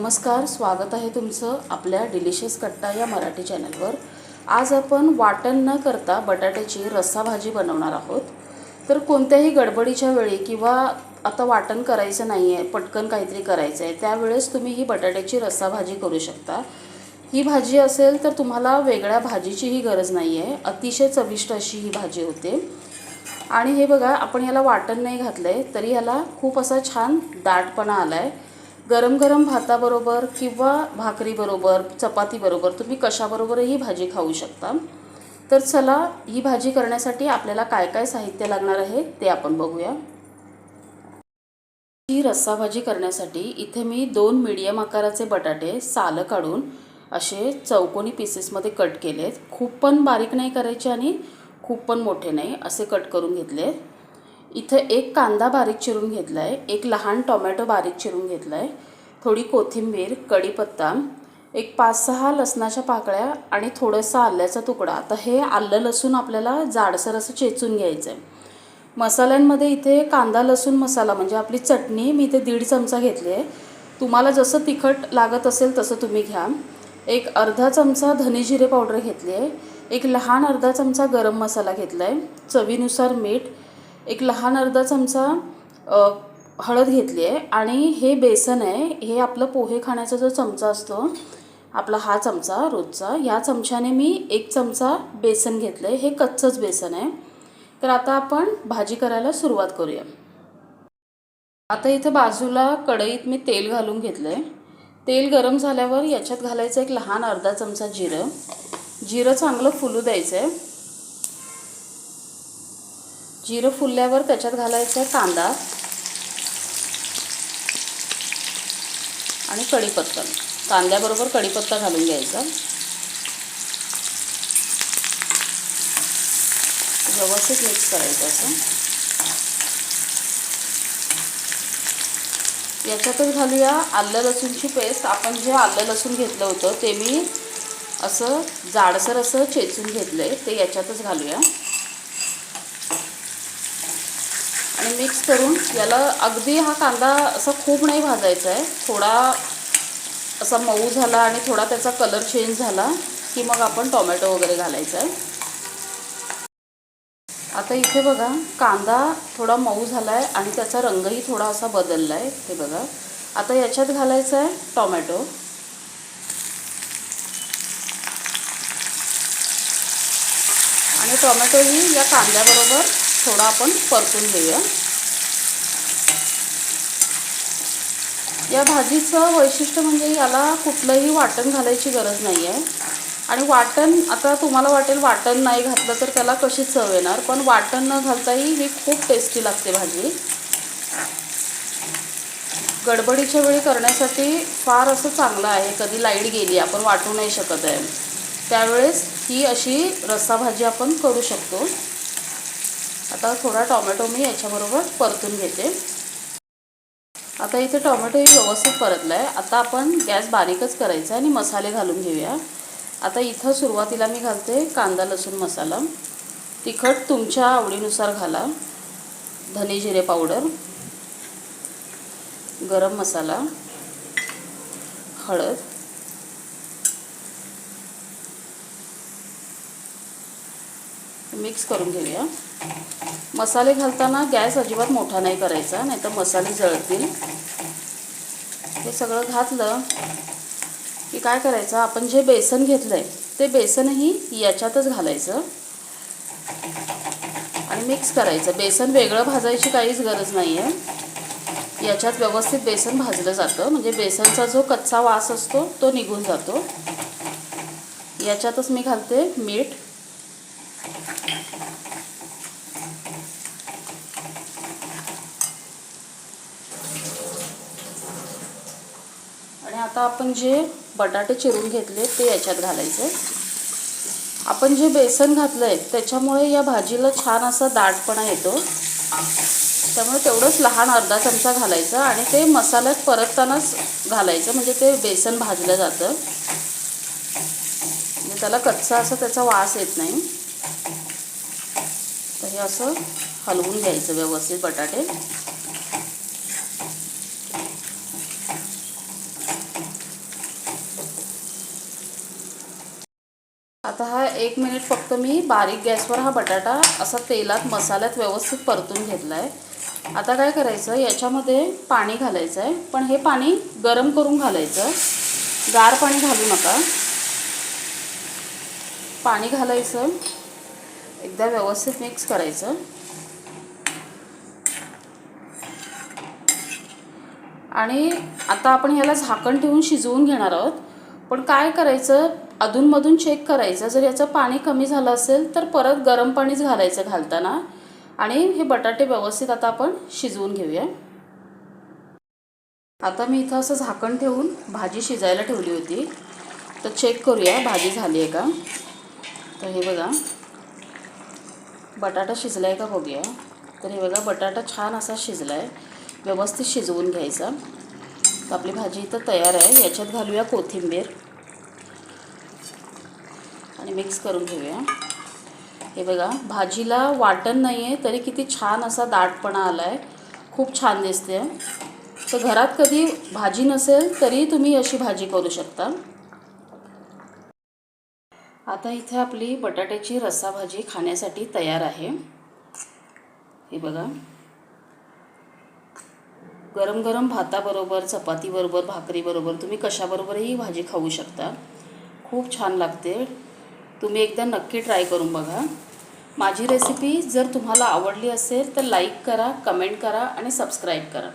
नमस्कार स्वागत आहे तुमचं आपल्या डिलिशियस कट्टा या मराठी चॅनलवर आज आपण वाटण न करता बटाट्याची रस्सा भाजी बनवणार आहोत. तर कोणत्याही गडबडीच्या वेळी किंवा आता वाटण करायचं नाही आहे पटकन काहीतरी करायचं आहे त्यावेळेस तुम्ही ही बटाट्याची रस्सा भाजी करू शकता. ही भाजी असेल तर तुम्हाला वेगळ्या भाजीचीही गरज नाही आहे अतिशय चविष्ट अशी ही भाजी होते. आणि हे बघा आपण याला वाटण नाही घातलं आहे तरी याला खूप असा छान दाटपणा आला आहे गरम गरम भाताबरोबर किंवा भाकरीबरोबर चपातीबरोबर तुम्ही कशाबरोबरही भाजी खाऊ शकता. तर चला ही भाजी करण्यासाठी आपल्याला काय काय साहित्य लागणार आहे ते आपण बघूया. ही रस्सा भाजी करण्यासाठी इथे मी दोन मीडियम आकाराचे बटाटे सालं काढून असे चौकोनी पीसेसमध्ये कट केलेत. खूप पण बारीक नाही करायचे आणि खूप पण मोठे नाही असे कट करून घेतले इथं एक कांदा बारीक चिरून घेतला आहे एक लहान टोमॅटो बारीक चिरून घेतला आहे थोडी कोथिंबीर कढीपत्ता एक पाच सहा लसणाच्या पाकळ्या आणि थोडंसं आल्याचा तुकडा. आता हे आलं लसूण आपल्याला जाडसर असं चेचून घ्यायचं आहे मसाल्यांमध्ये इथे कांदा लसूण मसाला म्हणजे आपली चटणी मी इथे दीड चमचा घेतली आहे. तुम्हाला जसं तिखट लागत असेल तसं तुम्ही घ्या. एक अर्धा चमचा धने जिरे पावडर घेतली आहे. एक लहान अर्धा चमचा गरम मसाला घेतला आहे चवीनुसार मीठ एक लहान अर्धा चमचा हळद घेतली आहे आणि हे बेसन आहे हे आपलं पोहे खाण्याचा जो चमचा असतो आपला हा चमचा रोजचा या चमच्याने मी एक चमचा बेसन घेतलं आहे हे कच्चंच बेसन आहे. तर आता आपण भाजी करायला सुरुवात करूया. आता इथं बाजूला कढईत मी तेल घालून घेतलं आहे तेल गरम झाल्यावर याच्यात घालायचं एक लहान अर्धा चमचा जिरं. जिरं चांगलं फुलू द्यायचं आहे जिरं फुलल्यावर त्याच्यात घालायचा आहे कांदा आणि कढीपत्ता. कांद्याबरोबर कढीपत्ता घालून घ्यायचा. व्यवस्थित मिक्स करायचं असं. याच्यातच घालूया आलं लसूणची पेस्ट आपण जे आलं लसूण घेतलं होतं ते मी असं जाडसर असं चेचून घेतलं आहे ते याच्यातच घालूया. आणि मिक्स करून याला अगदी हा कांदा असा खूप नाही भाजायचा आहे. थोडा असा मऊ झाला आणि थोडा त्याचा कलर चेंज झाला की मग आपण टोमॅटो वगैरे घालायचा आहे. आता इथे बघा कांदा थोडा मऊ झाला आहे आणि त्याचा रंगही थोडा असा बदलला आहे हे बघा आता याच्यात घालायचं आहे टोमॅटो आणि टोमॅटोही या कांद्याबरोबर थोडा आपण परतून घेऊया या भाजीचं वैशिष्ट्य म्हणजे याला कुठलंही वाटण घालायची गरज नाही आहे. आणि वाटण आता तुम्हाला वाटेल वाटण नाही घातलं तर त्याला कशी चव येणार? पण वाटण न घालताही ही खूप टेस्टी लागते भाजी. गडबडीच्या वेळी करण्यासाठी फार असं चांगलं आहे. कधी लाइट गेली आपण वाटू नाही शकत आहे. त्यावेळेस ही अशी रस्साभाजी आपण करू शकतो. आता थोडा टॉमॅटो मी याच्याबरोबर परतून घेते. आता इथे टोमॅटोही व्यवस्थित परतला आहे आता आपण गॅस बारीकच करायचा आहे आणि मसाले घालून घेऊया. आता इथं सुरुवातीला मी घालते कांदा लसूण मसाला. तिखट तुमच्या आवडीनुसार घाला. धने जिरे पावडर. गरम मसाला. हळद. मिक्स करून घेऊया. मसाले घालताना गॅस अजिबात मोठा नाही करायचा नाही तर मसाले जळतील. हे सगळं घातलं की काय करायचं आपण जे बेसन घेतलं आहे ते बेसनही याच्यातच घालायचं. आणि मिक्स करायचं. बेसन वेगळं भाजायची काहीच गरज नाही आहे याच्यात व्यवस्थित बेसन भाजलं जातं. म्हणजे बेसनचा जो कच्चा वास असतो तो निघून जातो. याच्यातच मी घालते मीठ आणि आता आपण जे बटाटे चिरून घेतले ते याच्यात घालायचे. आपण जे बेसन घातलं आहे त्याच्यामुळे या भाजीला छान असा दाटपणा येतो. त्यामुळे तेवढंच लहान अर्धा चमचा घालायचा आणि ते मसाल्यात परततानाच घालायचं म्हणजे ते बेसन भाजलं जातं. म्हणजे त्याला कच्चा असं त्याचा वास येत नाही. तर हे असं हलवून घ्यायचं व्यवस्थित बटाटे. आता हा एक मिनिट फक्त मी बारीक गॅसवर हा बटाटा असा तेलात मसाल्यात व्यवस्थित परतून घेतला आहे आता काय करायचं? याच्यामध्ये पाणी घालायचं आहे पण हे पाणी गरम करून घालायचं. गार पाणी घालू नका. पाणी घालायचं. एकदा व्यवस्थित मिक्स करायचं. आणि आता आपण ह्याला झाकण ठेवून शिजवून घेणार आहोत. पण काय करायचं? अधूनमधून चेक करायचं. जर याचं पाणी कमी झालं असेल तर परत गरम पाणीच घालायचं घालताना. आणि हे बटाटे व्यवस्थित आता आपण शिजवून घेऊया. आता मी इथं असं झाकण ठेवून भाजी शिजायला ठेवली होती. तर चेक करूया भाजी झाली आहे का? तर हे बघा. बटाटा शिजला आहे का बघूया. तर हे बघा बटाटा छान असा शिजला आहे व्यवस्थित शिजवून घ्यायचा. तर आपली भाजी इथं तयार आहे. याच्यात घालूया कोथिंबीर. आणि मिक्स करून घेऊया. हे बघा भाजीला वाटण नाही आहे तरी किती छान असा दाटपणा आला आहे खूप छान दिसते. तर घरात कधी भाजी नसेल तरी तुम्ही अशी भाजी करू शकता. आता इथे आपली बटाट्याची रस्सा भाजी खाण्यासाठी तयार आहे. हे बघा. गरम गरम भाताबरोबर चपातीबरोबर भाकरीबरोबर तुम्ही कशाबरोबरही ही भाजी खाऊ शकता. खूप छान लागते. तुम्ही एकदा नक्की ट्राय करून बघा. माझी रेसिपी जर तुम्हाला आवडली असेल तर लाईक करा कमेंट करा आणि सबस्क्राईब करा.